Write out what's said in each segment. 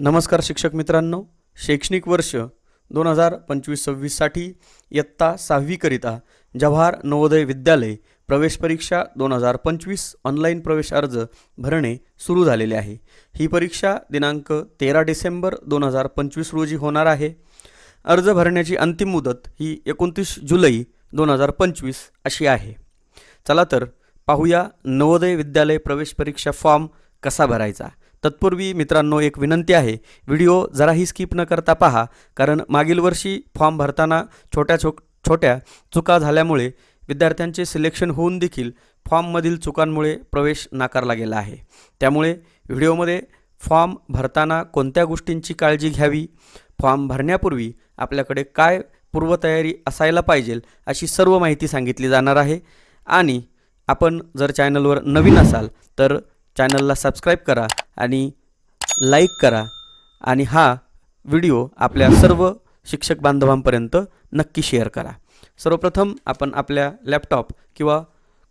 नमस्कार शिक्षक मित्रांनो. शैक्षणिक वर्ष दोन हजार पंचवीस सव्वीससाठी इयत्ता सहावीकरिता जवाहर नवोदय विद्यालय प्रवेश परीक्षा दोन हजार पंचवीस ऑनलाईन प्रवेश अर्ज भरणे सुरू झालेले आहे. ही परीक्षा दिनांक तेरा डिसेंबर दोन हजार पंचवीस रोजी होणार आहे. अर्ज भरण्याची अंतिम मुदत ही एकोणतीस जुलै दोन हजार पंचवीस अशी आहे. चला तर पाहूया नवोदय विद्यालय प्रवेश परीक्षा फॉर्म कसा भरायचा. तत्पूर्वी मित्रांनो एक विनंती आहे व्हिडिओ जराही स्किप न करता पहा कारण मागील वर्षी फॉर्म भरताना छोट्या छो छोट्या चुका झाल्यामुळे विद्यार्थ्यांचे सिलेक्शन होऊन देखील फॉर्ममधील चुकांमुळे प्रवेश नाकारला गेला आहे. त्यामुळे व्हिडिओमध्ये फॉर्म भरताना कोणत्या गोष्टींची काळजी घ्यावी फॉर्म भरण्यापूर्वी आपल्याकडे काय पूर्वतयारी असायला पाहिजे अशी सर्व माहिती सांगितली जाणार आहे. आणि आपण जर चॅनलवर नवीन असाल तर चॅनलला सबस्क्राईब करा आणि लाईक करा. आणि हा व्हिडिओ आपल्या सर्व शिक्षक बांधवांपर्यंत नक्की शेअर करा. सर्वप्रथम आपण आपल्या लॅपटॉप किंवा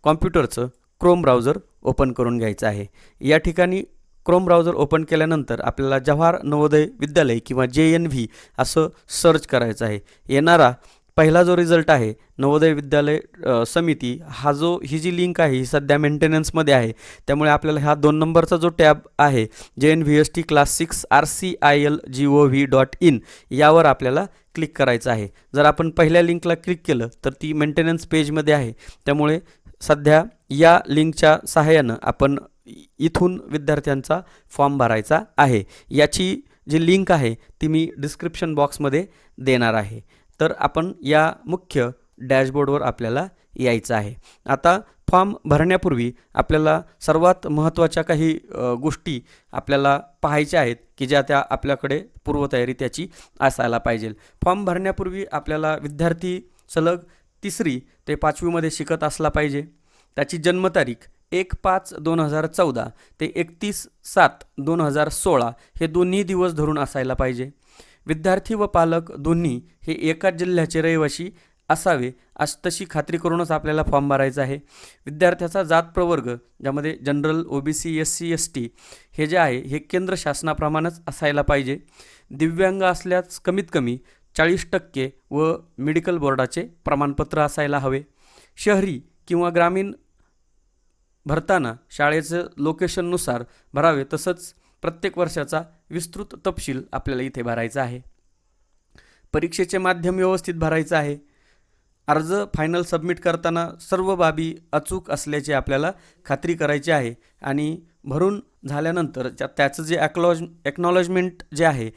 कॉम्प्युटरचं क्रोम ब्राउझर ओपन करून घ्यायचं आहे. या ठिकाणी क्रोम ब्राउझर ओपन केल्यानंतर आपल्याला जवाहर नवोदय विद्यालय किंवा जे एन व्ही असं सर्च करायचं आहे. येणारा पहिला जो रिझल्ट आहे नवोदय विद्यालय समिती हा जो ही जी लिंक आहे ही सध्या मेंटेनन्समध्ये आहे. त्यामुळे आपल्याला ह्या दोन नंबरचा जो टॅब आहे J N V S T class six R C I L G O V dot in यावर आपल्याला क्लिक करायचं आहे. जर आपण पहिल्या लिंकला क्लिक केलं तर ती मेंटेनन्स पेजमध्ये आहे. त्यामुळे सध्या या लिंकच्या सहाय्यानं आपण इथून विद्यार्थ्यांचा फॉर्म भरायचा आहे. याची जी लिंक आहे ती मी डिस्क्रिप्शन बॉक्समध्ये देणार आहे. तर आपण या मुख्य डॅशबोर्डवर आपल्याला यायचं आहे. आता फॉर्म भरण्यापूर्वी आपल्याला सर्वात महत्त्वाच्या काही गोष्टी आपल्याला पाहायच्या आहेत की ज्या त्या आपल्याकडे पूर्वतयारी त्याची असायला पाहिजे. फॉर्म भरण्यापूर्वी आपल्याला विद्यार्थी सलग तिसरी ते पाचवीमध्ये शिकत असला पाहिजे. त्याची जन्मतारीख एक पाच दोन हजार चौदा ते एकतीस सात दोन हजार सोळा हे दोन्ही दिवस धरून असायला पाहिजे. विद्यार्थी व पालक दोन्ही हे एकाच जिल्ह्याचे रहिवासी असावे अस तशी खात्री करूनच आपल्याला फॉर्म भरायचा आहे. विद्यार्थ्याचा जात प्रवर्ग ज्यामध्ये general O B C S C S T हे जे आहे हे केंद्र शासनाप्रमाणेच असायला पाहिजे. दिव्यांग असल्यास कमीत कमी चाळीस टक्के व मेडिकल बोर्डाचे प्रमाणपत्र असायला हवे. शहरी किंवा ग्रामीण भरताना शाळेचं लोकेशननुसार भरावे तसंच प्रत्येक वर्षाचा विस्तृत तपशील आपल्याला इथे भरायचा आहे. परीक्षेचे माध्यम व्यवस्थित भरायचं आहे. अर्ज फायनल सबमिट करताना सर्व बाबी अचूक असल्याची आपल्याला खात्री करायची आहे आणि भरून झाल्यानंतर त्या त्याचं जे ॲक्लॉज एक्नॉलॉजमेंट जे आहे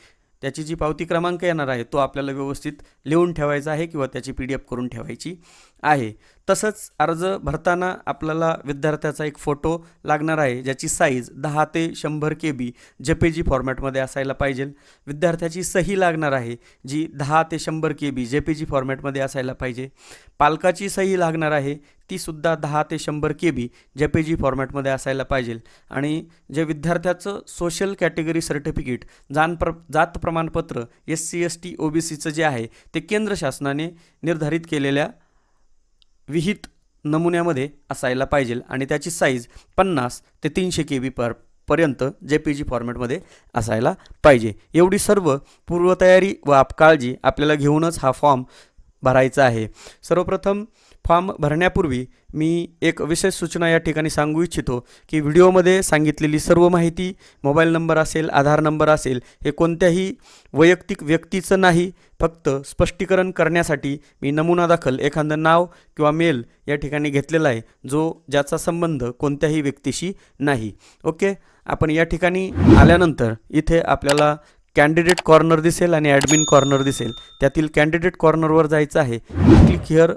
त्याची जी पावती क्रमांक येणार आहे तो आपल्याला व्यवस्थित लिहून ठेवायचा आहे किंवा त्याची पी डी एफ करून ठेवायची. आहे. तसंच अर्ज भरताना आपल्याला विद्यार्थ्याचा एक फोटो लागणार आहे ज्याची साईज दहा ते शंभर के बी जेपेजी फॉर्मॅटमध्ये असायला पाहिजे. विद्यार्थ्याची सही लागणार आहे जी दहा ते शंभर के बी जेपेजी फॉर्मॅटमध्ये असायला पाहिजे. पालकाची सही लागणार आहे तीसुद्धा दहा ते शंभर के बी जेपेजी फॉर्मॅटमध्ये असायला पाहिजे. आणि जे विद्यार्थ्याचं सोशल कॅटेगरी सर्टिफिकेट जान प्र जात प्रमाणपत्र S C S T O B सीचं जे आहे ते केंद्र शासनाने निर्धारित केलेल्या विहित नमुन्यामध्ये असायला पाहिजे आणि त्याची साईज पन्नास ते तीनशे के बी पर पर्यंत जे पी जी फॉर्मॅटमध्ये असायला पाहिजे. एवढी सर्व पूर्वतयारी व आप काळजी आपल्याला घेऊनच हा फॉर्म भरायचा आहे. सर्वप्रथम फॉर्म भरण्यापूर्वी मी एक विशेष सूचना या ठिकाणी सांगू इच्छितो की व्हिडिओमध्ये सांगितलेली सर्व माहिती मोबाईल नंबर असेल आधार नंबर असेल हे कोणत्याही वैयक्तिक व्यक्तीचं नाही. फक्त स्पष्टीकरण करण्यासाठी मी नमुना दाखल एखादं नाव किंवा मेल या ठिकाणी घेतलेला आहे जो ज्याचा संबंध कोणत्याही व्यक्तीशी नाही. ओके? आपण या ठिकाणी आल्यानंतर इथे आपल्याला कॅन्डिडेट कॉर्नर दिसेल आणि ॲडमिन कॉर्नर दिसेल. त्यातील कॅन्डिडेट कॉर्नरवर जायचं आहे. Click here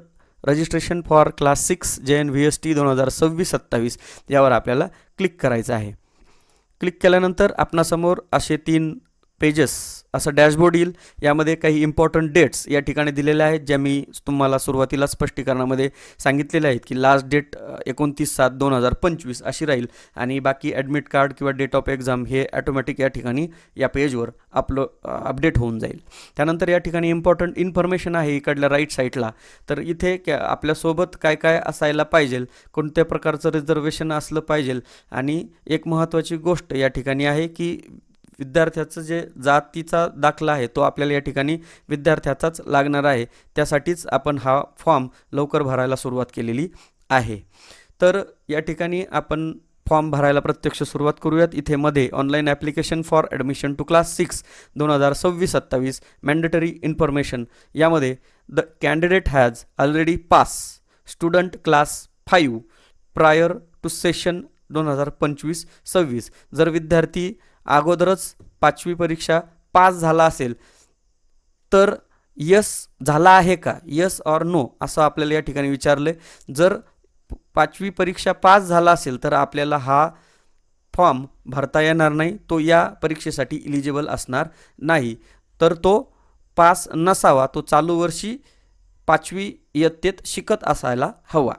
registration for class six J N V S T दोन हजार सव्वीस सत्तावीस यावर आपल्याला क्लिक करायचं आहे. क्लिक केल्यानंतर आपणासमोर असे तीन पेजेस असं डॅशबोर्ड येईल. यामध्ये काही इम्पॉर्टंट डेट्स या ठिकाणी दिलेल्या आहेत ज्या मी तुम्हाला सुरुवातीला स्पष्टीकरणामध्ये सांगितलेल्या आहेत की लास्ट डेट एकोणतीस सात दोन हजार पंचवीस अशी राहील. आणि बाकी ॲडमिट कार्ड किंवा डेट ऑफ एक्झाम हे ॲटोमॅटिक या ठिकाणी या पेजवर आपलं अपडेट होऊन जाईल. त्यानंतर या ठिकाणी इम्पॉर्टंट इन्फॉर्मेशन आहे इकडल्या राईट साईडला तर इथे क्या आपल्यासोबत काय काय असायला पाहिजे कोणत्या प्रकारचं रिझर्वेशन असलं पाहिजे. आणि एक महत्त्वाची गोष्ट या ठिकाणी आहे की विद्यार्थ्याचं जे जातीचा दाखला आहे तो आपल्याला या ठिकाणी विद्यार्थ्याचाच लागणार आहे. त्यासाठीच आपण हा फॉर्म लवकर भरायला सुरुवात केलेली आहे. तर या ठिकाणी आपण फॉर्म भरायला प्रत्यक्ष सुरुवात करूयात. इथे मध्ये online application for admission to class six दोन हजार सव्वीस सत्तावीस मॅन्डेटरी इन्फॉर्मेशन यामध्ये the candidate has already pass student class five prior to session दोन हजार पंचवीस सव्वीस. जर विद्यार्थी अगोदरच पाचवी परीक्षा पास झाला असेल तर यस झाला आहे का? यस ऑर नो असं आपल्याला या ठिकाणी विचारलं जर पाचवी परीक्षा पास झाला असेल तर आपल्याला हा फॉर्म भरता येणार नाही तो या परीक्षेसाठी इलिजिबल असणार नाही. तर तो पास नसावा तो चालू वर्षी पाचवी इयत्तेत शिकत असायला हवा.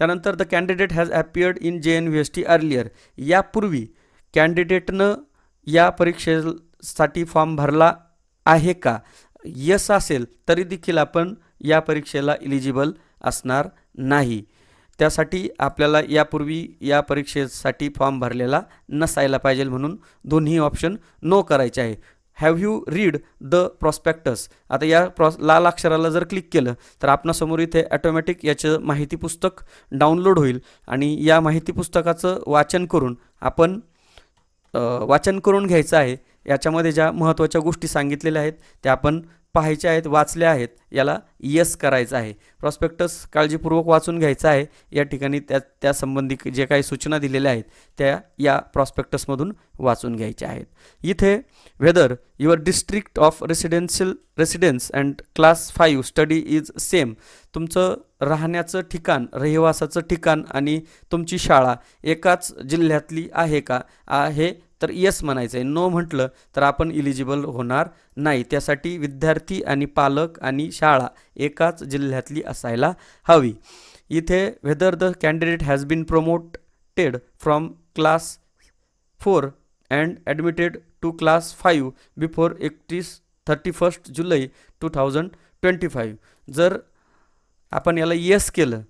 त्यानंतर the candidate has appeared in J N V S T earlier यापूर्वी कॅन्डिडेटनं या परीक्षेसाठी फॉर्म भरला आहे का? यस असेल तरी देखील आपण या परीक्षेला इलिजिबल असणार नाही. त्यासाठी आपल्याला यापूर्वी या परीक्षेसाठी फॉर्म भरलेला नसायला पाहिजे म्हणून दोन्ही ऑप्शन नो करायचे आहे. Have you read the prospectus आता या प्रॉस लाल अक्षराला जर क्लिक केलं तर आपणासमोर इथे ॲटोमॅटिक याचं माहिती पुस्तक डाउनलोड होईल आणि या माहिती पुस्तकाचं वाचन करून आपण वाचन करून घ्यायचं आहे. याच्यामध्ये ज्या महत्त्वाच्या गोष्टी सांगितलेल्या आहेत त्या आपण पाहायच्या आहेत वाचल्या आहेत याला यस करायचं आहे. प्रॉस्पेक्टस काळजीपूर्वक वाचून घ्यायचं आहे. या ठिकाणी त्या त्यासंबंधी जे काही सूचना दिलेल्या आहेत त्या या प्रॉस्पेक्टसमधून वाचून घ्यायच्या आहेत. इथे whether your district of residential residence and class five study is same तुमचं राहण्याचं ठिकाण रहिवासाचं ठिकाण आणि तुमची शाळा एकाच जिल्ह्यातली आहे का? हे तर येस म्हणायचं आहे नो म्हटलं तर आपण इलिजिबल होणार नाही. त्यासाठी विद्यार्थी आणि पालक आणि शाळा एकाच जिल्ह्यातली असायला हवी. इथे whether the candidate has been promoted from class four and admitted to class five before एकतीस thirty first July two thousand twenty five जर आपण याला येस केलं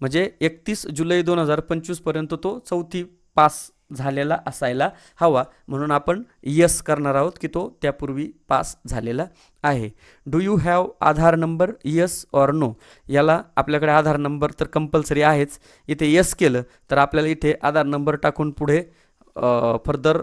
म्हणजे एकतीस जुलै दोन हजार पंचवीसपर्यंत तो चौथी पास झालेला असायला हवा. म्हणून आपण यस करणार आहोत की तो त्यापूर्वी पास झालेला आहे. Do you have Aadhaar number yes or no याला आपल्याकडे आधार नंबर तर कंपल्सरी आहेच. इथे यस केलं तर आपल्याला इथे आधार नंबर टाकून पुढे फर्दर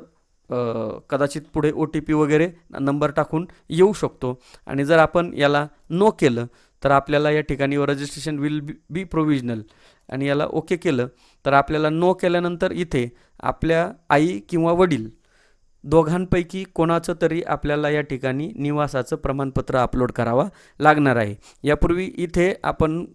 कदाचित पुढे ओ टी पी वगैरे नंबर टाकून येऊ शकतो. आणि जर आपण याला नो केलं तर आपल्याला या ठिकाणी registration will be be provisional आणि याला ओके केलं तर आपल्याला नो केल्यानंतर इथे आपल्या आई किंवा वडील दोघांपैकी कोणाचं तरी आपल्याला या ठिकाणी निवासाचं प्रमाणपत्र अपलोड करावं लागणार आहे. यापूर्वी इथे आपण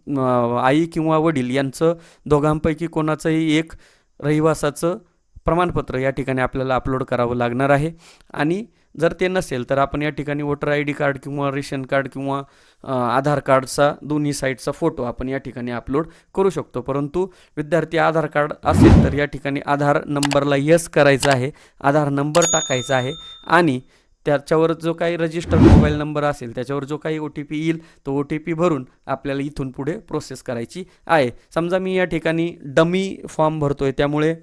आई किंवा वडील यांचं दोघांपैकी कोणाचंही एक रहिवासाचं प्रमाणपत्र या ठिकाणी आपल्याला अपलोड करावं लागणार आहे. आणि जर ते नसेल तर आपण या ठिकाणी वोटर आय डी कार्ड किंवा रेशन कार्ड किंवा आधार कार्डचा दोन्ही साईडचा फोटो आपण या ठिकाणी अपलोड करू शकतो. परंतु विद्यार्थी आधार कार्ड असेल तर या ठिकाणी आधार नंबरला यस करायचा आहे आधार नंबर टाकायचा आहे आणि त्याच्यावर जो काही रजिस्टर मोबाईल नंबर असेल त्याच्यावर जो काही ओ टी पी येईल तो ओ टी पी भरून आपल्याला इथून पुढे प्रोसेस करायची आहे. समजा मी या ठिकाणी डमी फॉर्म भरतो आहे त्यामुळे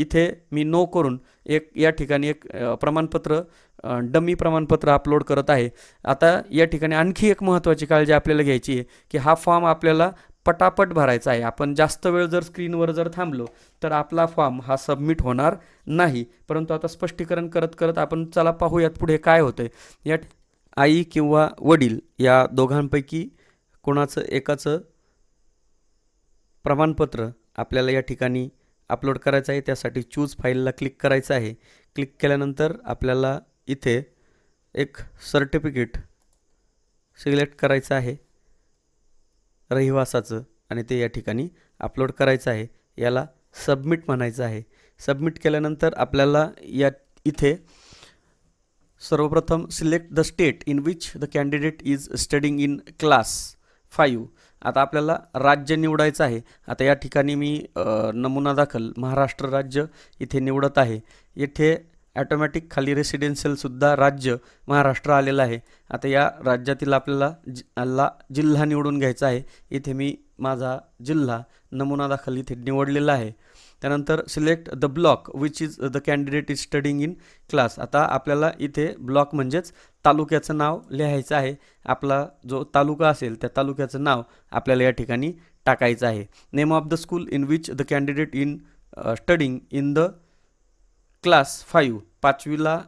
इथे मी नो करून एक या ठिकाणी एक प्रमाणपत्र डमी प्रमाणपत्र अपलोड करत आहे. आता या ठिकाणी आणखी एक महत्त्वाची काळजी आपल्याला घ्यायची आहे की हा फॉर्म आपल्याला पटापट भरायचा आहे. आपण जास्त वेळ जर स्क्रीनवर जर थांबलो तर आपला फॉर्म हा सबमिट होणार नाही. परंतु आता स्पष्टीकरण करत करत आपण चला पाहूयात पुढे काय होतंय. या आई किंवा वडील या दोघांपैकी कोणाचं एकाचं प्रमाणपत्र आपल्याला या ठिकाणी अपलोड करायचं आहे त्यासाठी चूज फाईलला क्लिक करायचं आहे. क्लिक केल्यानंतर आपल्याला इथे एक सर्टिफिकेट सिलेक्ट करायचं आहे. रहिवासाचं आणि ते या ठिकाणी अपलोड करायचं आहे. याला सबमिट म्हणायचं आहे. सबमिट केल्यानंतर आपल्याला या इथे सर्वप्रथम select the state in which the candidate is studying in class five आता आपल्याला राज्य निवडायचं आहे. आता या ठिकाणी मी नमुना दाखल महाराष्ट्र राज्य इथे निवडत आहे. इथे ॲटोमॅटिक खाली रेसिडेन्शियलसुद्धा राज्य महाराष्ट्र आलेलं आहे. आता या राज्यातील आपल्याला जि ला जिल्हा निवडून घ्यायचा आहे. इथे मी माझा जिल्हा नमुना दाखल इथे निवडलेला आहे. त्यानंतर select the block which is the candidate is studying in class आता आपल्याला इथे ब्लॉक म्हणजेच तालुक्याचं नाव लिहायचं आहे. आपला जो तालुका असेल त्या तालुक्याचं नाव आपल्याला या ठिकाणी टाकायचं आहे. Name of the school in which the candidate in studying in the class five पाचवीला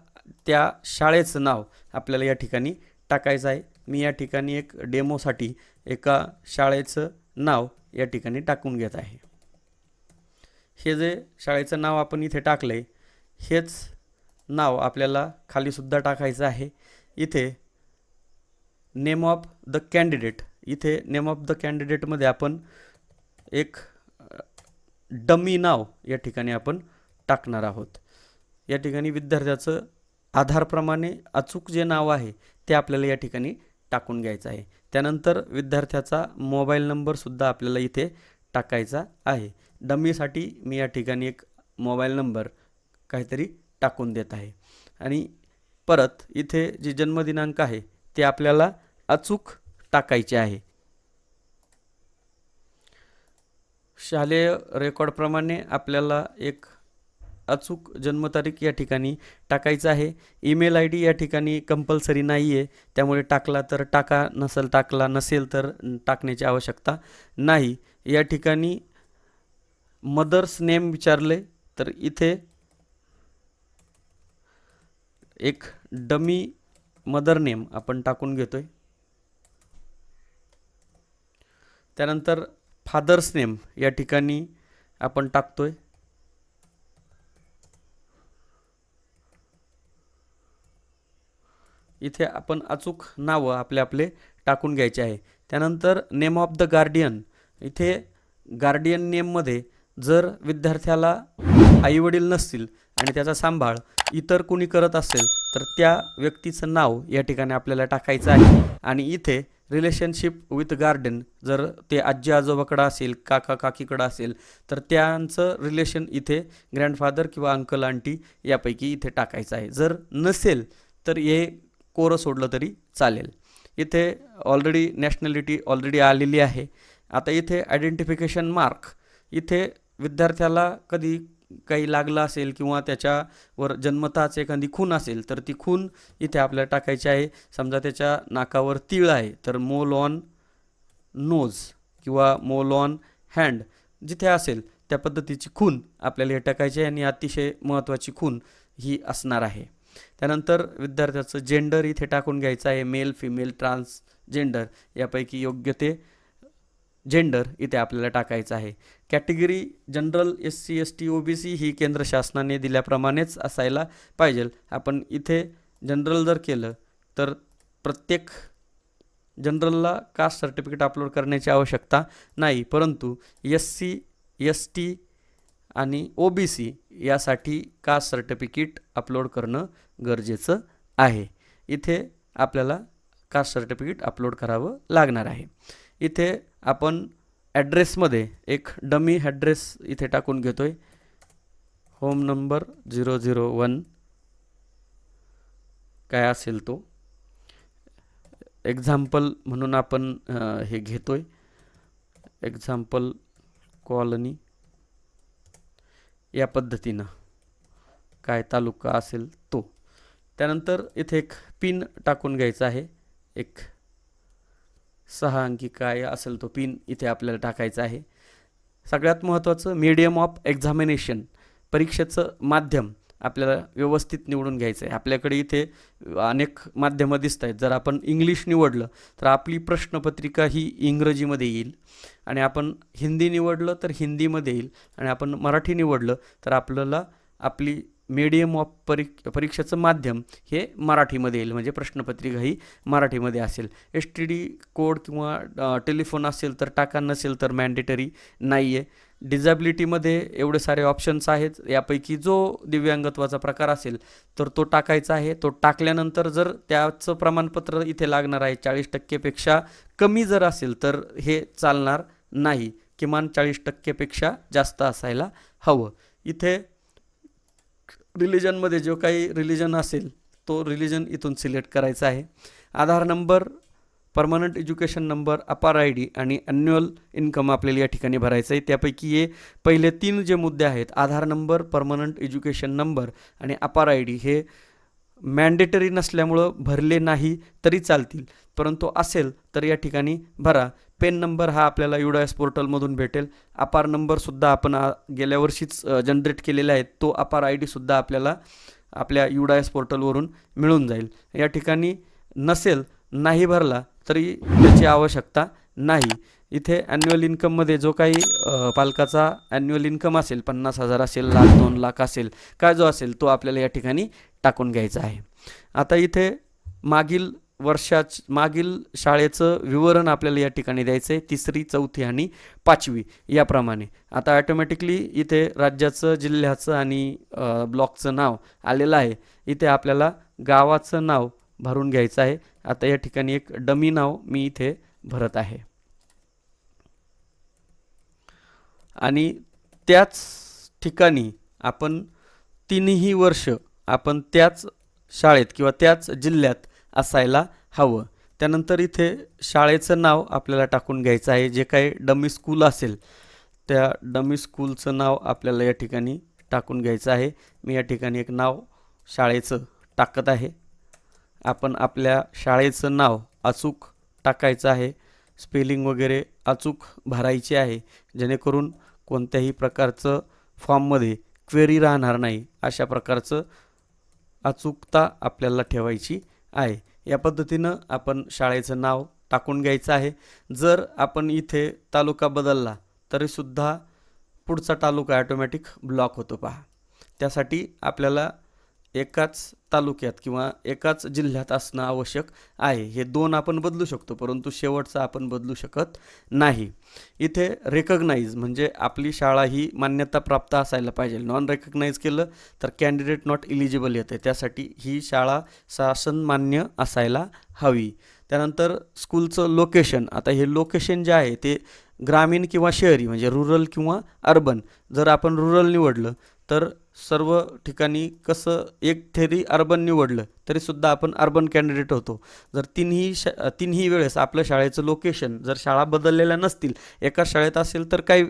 त्या शाळेचं नाव आपल्याला या ठिकाणी टाकायचं आहे. मी या ठिकाणी एक डेमोसाठी एका शाळेचं नाव या ठिकाणी टाकून घेत आहे. हे जे शाळेचं नाव आपण इथे टाकलं आहे हेच नाव आपल्याला खालीसुद्धा टाकायचं आहे. इथे नेम ऑफ द कॅन्डिडेट इथे नेम ऑफ द कॅन्डिडेटमध्ये आपण एक डमी नाव या ठिकाणी आपण टाकणार आहोत. या ठिकाणी विद्यार्थ्याचं आधारप्रमाणे अचूक जे नाव आहे ते आपल्याला या ठिकाणी टाकून घ्यायचं आहे. त्यानंतर विद्यार्थ्याचा मोबाईल नंबरसुद्धा आपल्याला इथे टाकायचा आहे. डमीसाठी मी या ठिकाणी एक मोबाईल नंबर काहीतरी टाकून देत आहे. आणि परत इथे जे जन्मदिनांक आहे ते आपल्याला अचूक टाकायचे आहे. शालेय रेकॉर्डप्रमाणे आपल्याला एक अचूक जन्मतारीख या ठिकाणी टाकायचं आहे. ईमेल आय डी या ठिकाणी कंपल्सरी नाही आहे त्यामुळे टाकला तर टाका नसेल टाकला नसेल तर टाकण्याची आवश्यकता नाही. या ठिकाणी मदर्स नेम विचारले तर इथे एक डमी मदर नेम आपण टाकून घेतोय. त्यानंतर फादर्स नेम या ठिकाणी आपण टाकतोय. इथे आपण अचूक नावं आपले आपले टाकून घ्यायचे आहे. त्यानंतर नेम ऑफ द गार्डियन इथे गार्डियन नेममध्ये जर विद्यार्थ्याला आईवडील नसतील आणि त्याचा सांभाळ इतर कोणी करत असेल तर त्या व्यक्तीचं नाव या ठिकाणी आपल्याला टाकायचं आहे. आणि इथे रिलेशनशिप विथ गार्डन जर ते आजी आजोबाकडं असेल काका काकीकडं असेल तर त्यांचं रिलेशन इथे ग्रँडफादर किंवा अंकल आंटी यापैकी इथे टाकायचं आहे. जर नसेल तर हे कोरं सोडलं तरी चालेल. इथे ऑलरेडी नॅशनॅलिटी ऑलरेडी आलेली आहे. आता इथे आयडेंटिफिकेशन मार्क इथे विद्यार्थ्याला कधी काही लागलं असेल किंवा त्याच्यावर जन्मताच एखादी खून असेल तर ती खून इथे आपल्याला टाकायची आहे. समजा त्याच्या नाकावर तीळ आहे तर मोल ऑन नोज किंवा मोल ऑन हँड जिथे असेल त्या पद्धतीची खून आपल्याला हे टाकायची आहे आणि अतिशय महत्त्वाची खून ही असणार आहे. त्यानंतर विद्यार्थ्याचं जेंडर इथे टाकून घ्यायचं आहे. मेल फिमेल ट्रान्सजेंडर यापैकी योग्य ते जेंडर इथे आपल्याला टाकायचं आहे. Category general S C S T O B C ही केंद्र शासनाने दिल्याप्रमाणेच असायला पाहिजे. आपण इथे जनरल जर केलं तर प्रत्येक जनरलला कास्ट सर्टिफिकेट अपलोड करण्याची आवश्यकता नाही. परंतु एस सी एस टी आणि ओ बी सी यासाठी कास्ट सर्टिफिकेट अपलोड करणं गरजेचं आहे? इथे आपल्याला कास्ट सर्टिफिकेट अपलोड करावं लागणार आहे? इथे आपण ॲड्रेसमध्ये एक डमी ॲड्रेस इथे टाकून घेतो आहे home number zero zero one काय असेल तो? एक्झाम्पल म्हणून आपण हे घेतो आहे एक्झाम्पल कॉलनी या पद्धतीनं काय तालुका असेल तो. त्यानंतर इथे एक पिन टाकून घ्यायचा आहे. एक सहा अंकी काय असेल तो पिन इथे आपल्याला टाकायचा आहे. सगळ्यात महत्त्वाचं मीडियम ऑफ एक्झामिनेशन परीक्षेचं माध्यम आपल्याला व्यवस्थित निवडून घ्यायचं आहे आपल्याकडे इथे अनेक माध्यमं दिसत आहेत जर आपण इंग्लिश निवडलं तर आपली प्रश्नपत्रिका ही इंग्रजीमध्ये येईल. आणि आपण हिंदी निवडलं तर हिंदीमध्ये येईल. आणि आपण मराठी निवडलं तर आपल्याला आपली मीडियम ऑफ परी परीक्षेचं माध्यम हे मराठीमध्ये येईल. म्हणजे प्रश्नपत्रिका ही मराठीमध्ये असेल. एस टी डी कोड किंवा टेलिफोन असेल तर टाका. नसेल तर मॅन्डेटरी नाही आहे डिझॅबिलिटीमध्ये एवढे सारे ऑप्शन्स आहेत. यापैकी जो दिव्यांगत्वाचा प्रकार असेल तर तो टाकायचा आहे. तो टाकल्यानंतर जर त्याचं प्रमाणपत्र इथे लागणार आहे चाळीस टक्केपेक्षा कमी जर असेल तर हे चालणार नाही. किमान चाळीस टक्केपेक्षा जास्त असायला हवं. इथे रिलिजनमध्ये जो काही रिलिजन असेल तो रिलिजन इथून सिलेक्ट करायचा आहे. Aadhaar number permanent education number APAAR I D आणि ॲन्युअल इन्कम आपल्याला या ठिकाणी भरायचं आहे. त्यापैकी हे पहिले तीन जे मुद्दे आहेत Aadhaar number permanent education number आणि अपार आय डी हे मॅन्डेटरी नसल्यामुळं भरले नाही तरी चालतील. परंतु असेल तर या ठिकाणी भरा. पेन नंबर हा आपल्याला युडायस पोर्टलमधून भेटेल. अपार नंबरसुद्धा आपण गेल्या वर्षीच जनरेट केलेला आहे. तो अपार आय डीसुद्धा आपल्याला आपल्या युडायस पोर्टलवरून मिळून जाईल. या ठिकाणी नसेल नाही भरला तरी त्याची आवश्यकता नाही. इथे ॲन्युअल इन्कममध्ये जो काही पालकाचा ॲन्युअल इन्कम असेल पन्नास हजार असेल लाख दोन लाख असेल काय जो असेल तो आपल्याला या ठिकाणी टाकून घ्यायचा आहे. आता इथे मागील वर्षाच मागील शाळेचं विवरण आपल्याला या ठिकाणी द्यायचं आहे तिसरी चौथी आणि पाचवी याप्रमाणे. आता ॲटोमॅटिकली इथे राज्याचं जिल्ह्याचं आणि ब्लॉकचं नाव आलेलं आहे. इथे आपल्याला गावाचं नाव भरून घ्यायचं आहे. आता या ठिकाणी एक डमी नाव मी इथे भरत आहे. आणि त्याच ठिकाणी आपण तिन्ही वर्ष आपण त्याच शाळेत किंवा त्याच जिल्ह्यात असायला हवं. त्यानंतर इथे शाळेचं नाव आपल्याला टाकून घ्यायचं आहे. जे काही डमी स्कूल असेल त्या डमी स्कूलचं नाव आपल्याला या ठिकाणी टाकून घ्यायचं आहे. मी या ठिकाणी एक नाव शाळेचं टाकत आहे. आपण आपल्या शाळेचं नाव अचूक टाकायचं आहे. स्पेलिंग वगैरे अचूक भरायची आहे. जेणेकरून कोणत्याही प्रकारचं फॉर्ममध्ये क्वेरी राहणार नाही. अशा प्रकारचं अचूकता आपल्याला ठेवायची आहे. या पद्धतीनं आपण शाळेचं नाव टाकून घ्यायचं आहे. जर आपण इथे तालुका बदलला तरीसुद्धा पुढचा तालुका ॲटोमॅटिक ब्लॉक होतो पहा. त्यासाठी आपल्याला एकाच तालुक्यात किंवा एकाच जिल्ह्यात असणं आवश्यक आहे. हे दोन आपण बदलू शकतो परंतु शेवटचं आपण बदलू शकत नाही. इथे रेकग्नाईज म्हणजे आपली शाळा ही मान्यता प्राप्त असायला पाहिजे. नॉन रेकग्नाईज केलं तर कॅन्डिडेट नॉट इलिजिबल येते. त्यासाठी ही शाळा शासन मान्य असायला हवी. त्यानंतर स्कूलचं लोकेशन आता हे लोकेशन जे आहे ते ग्रामीण किंवा शहरी म्हणजे रुरल किंवा अर्बन जर आपण रुरल निवडलं तर सर्व ठिकाणी कसं एक थेरी अर्बन निवडलं तरीसुद्धा आपण अर्बन कॅन्डिडेट होतो. जर तिन्ही श तिन्ही वेळेस आपलं शाळेचं लोकेशन जर शाळा बदललेल्या नसतील एका शाळेत असेल तर काही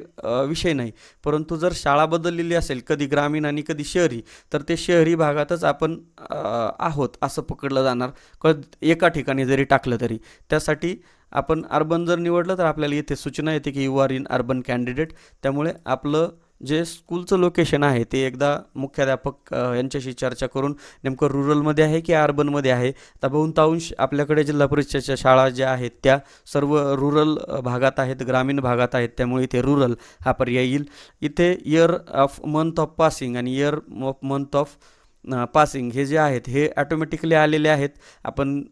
विषय नाही. परंतु जर शाळा बदललेली असेल कधी ग्रामीण आणि कधी शहरी तर ते शहरी भागातच आपण आहोत असं पकडलं जाणार. क एका ठिकाणी जरी टाकलं तरी. त्यासाठी आपण अर्बन जर निवडलं तर आपल्याला इथे सूचना येते की you are in urban candidate त्यामुळे आपलं जे स्कूलचं लोकेशन आहे ते एकदा मुख्याध्यापक यांच्याशी चर्चा करून नेमकं रुरलमध्ये आहे की अर्बनमध्ये आहे? तर बहुतांश आपल्याकडे जिल्हा परिषदेच्या शाळा ज्या आहेत त्या सर्व रुरल भागात आहेत ग्रामीण भागात आहेत त्यामुळे इथे रुरल हा पर्याय येईल. इथे year of month of passing आणि year of month of passing हे जे आहेत हे ॲटोमॅटिकली आलेले आहेत. आपण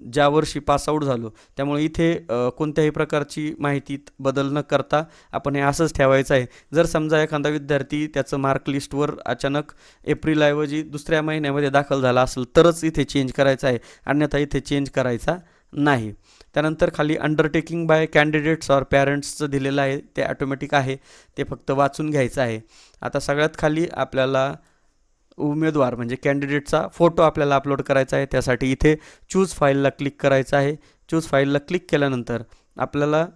ज्या वर्षी पासआउट झालो त्यामुळे इथे कोणत्याही प्रकारची माहितीत बदल न करता आपण हे असंच ठेवायचं आहे. जर समजा एखादा विद्यार्थी त्याचं मार्क लिस्टवर अचानक एप्रिलऐवजी दुसऱ्या महिन्यामध्ये दाखल झाला असेल तरच इथे चेंज करायचं आहे. अन्यथा इथे चेंज करायचा नाही. त्यानंतर खाली अंडरटेकिंग बाय कॅन्डिडेट्स ऑर पॅरेंट्सचं दिलेलं आहे ते ॲटोमॅटिक आहे. ते फक्त वाचून घ्यायचं आहे. आता सगळ्यात खाली आपल्याला उमेदवार म्हणजे कॅन्डिडेटचा फोटो आपल्याला अपलोड करायचा आहे. त्यासाठी इथे चूज फाईलला क्लिक करायचं आहे. चूज फाईलला क्लिक केल्यानंतर आपल्याला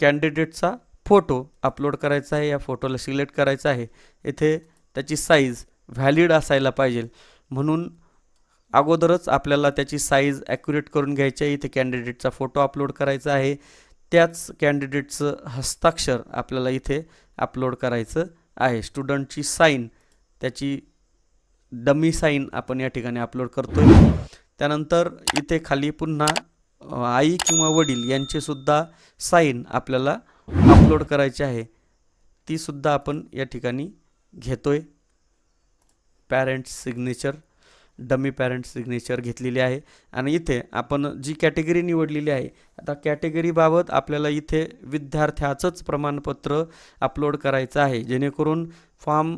कॅन्डिडेटचा फोटो अपलोड करायचा आहे. या फोटोला सिलेक्ट करायचा आहे. इथे त्याची साईज व्हॅलिड असायला पाहिजे. म्हणून अगोदरच आपल्याला त्याची साईज ॲक्युरेट करून घ्यायची आहे. इथे कॅन्डिडेटचा फोटो अपलोड करायचा आहे. त्याच कॅन्डिडेटचं हस्ताक्षर आपल्याला इथे अपलोड करायचं आहे. स्टुडंटची साईन त्याची डमी साईन आपण या ठिकाणी अपलोड करतो त्यानंतर इथे खाली पुन्हा आई किंवा वडील यांचेसुद्धा साईन आपल्याला अपलोड करायची आहे. तीसुद्धा आपण या ठिकाणी घेतो आहे parents signature dummy parents signature घेतलेली आहे. आणि इथे आपण जी कॅटेगरी निवडलेली आहे आता कॅटेगरीबाबत आपल्याला इथे विद्यार्थ्याचंच प्रमाणपत्र अपलोड करायचं आहे. जेणेकरून फॉर्म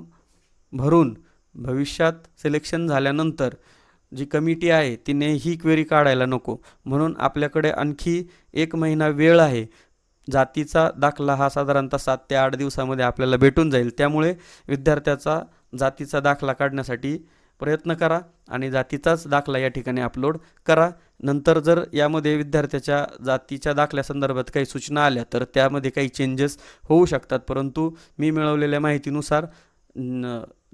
भरून भविष्यात सिलेक्शन झाल्यानंतर जी कमिटी आहे तिने ही क्वेरी काढायला नको. म्हणून आपल्याकडे आणखी एक महिना वेळ आहे. जातीचा दाखला हा साधारणतः सात ते आठ दिवसामध्ये आपल्याला भेटून जाईल. त्यामुळे विद्यार्थ्याचा जातीचा दाखला काढण्यासाठी प्रयत्न करा आणि जातीचाच दाखला या ठिकाणी अपलोड करा. नंतर जर यामध्ये विद्यार्थ्याच्या जातीच्या दाखल्यासंदर्भात काही सूचना आल्या तर त्यामध्ये काही चेंजेस होऊ शकतात. परंतु मी मिळवलेल्या माहितीनुसार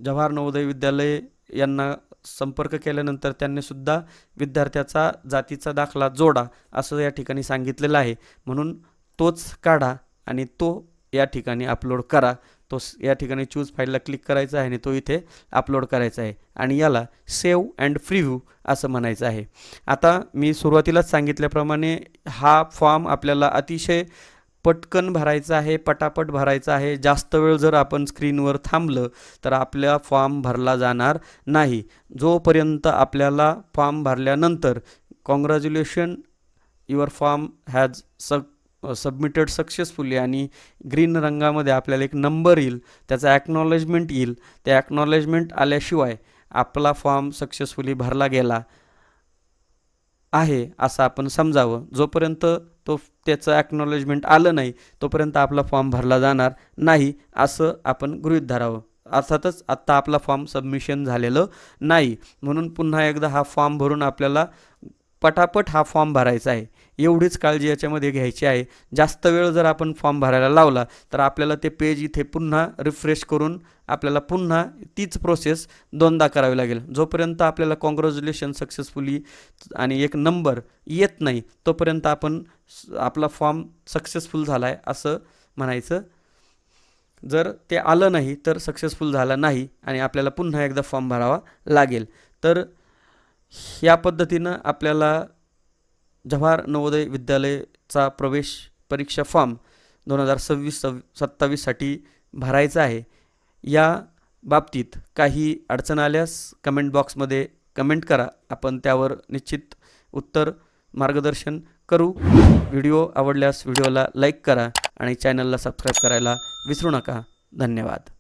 जवाहर नवोदय विद्यालय यांना संपर्क केल्यानंतर त्यांनी सुद्धा विद्यार्थ्याचा जातीचा दाखला जोडा असं या ठिकाणी सांगितलेलं आहे. म्हणून तोच काढा आणि तो या ठिकाणी अपलोड करा. तो या ठिकाणी चूज फाईलला क्लिक करायचा आहे आणि तो इथे अपलोड करायचा आहे. आणि याला सेव्ह अँड फ्रीव्ह्यू असं म्हणायचं आहे. आता मी सुरुवातीलाच सांगितल्याप्रमाणे हा फॉर्म आपल्याला अतिशय पटकन भरायचं आहे पटापट भरायचं आहे. जास्त वेळ जर आपण स्क्रीनवर थांबलं तर आपला फॉर्म भरला जाणार नाही. जोपर्यंत आपल्याला फॉर्म भरल्यानंतर कॉंग्रॅच्युलेशन युअर फॉर्म हॅज स सबमिटेड सक्सेसफुली आणि ग्रीन रंगामध्ये आपल्याला एक नंबर येईल त्याचा ॲक्नॉलेजमेंट येईल. त्या ॲक्नॉलेजमेंट आल्याशिवाय आपला फॉर्म सक्सेसफुली भरला गेला आहे असं आपण समजावं. जोपर्यंत तो त्याचं ॲक्नॉलेजमेंट आलं नाही तोपर्यंत आपला फॉर्म भरला जाणार नाही असं आपण गृहीत धरावं. अर्थातच आत्ता आपला फॉर्म सबमिशन झालेलं नाही. म्हणून पुन्हा एकदा हा फॉर्म भरून आपल्याला पटापट हा फॉर्म भरायचा आहे. एवढीच काळजी याच्यामध्ये घ्यायची आहे. जास्त वेळ जर आपण फॉर्म भरायला लावला तर आपल्याला ते पेज इथे पुन्हा रिफ्रेश करून आपल्याला पुन्हा तीच प्रोसेस दोनदा करावी लागेल. जोपर्यंत आपल्याला कॉंग्रॅच्युलेशन सक्सेसफुली आणि एक नंबर येत नाही तोपर्यंत आपण स- आपला फॉर्म सक्सेसफुल झाला आहे असं म्हणायचं. जर ते आलं नाही तर सक्सेसफुल झाला नाही आणि आपल्याला पुन्हा एकदा फॉर्म भरावा लागेल. तर या पद्धतीनं आपल्याला जव्हार नवोदय विद्यालयाचा प्रवेश परीक्षा फॉर्म दोन हजार सव्वीस सव् सत्तावीससाठी भरायचा आहे. या बाबतीत काही अडचण आल्यास कमेंट बॉक्समध्ये कमेंट करा. आपण त्यावर निश्चित उत्तर मार्गदर्शन करू. व्हिडिओ आवडल्यास व्हिडिओला लाईक करा आणि चॅनलला सबस्क्राईब करायला विसरू नका. धन्यवाद.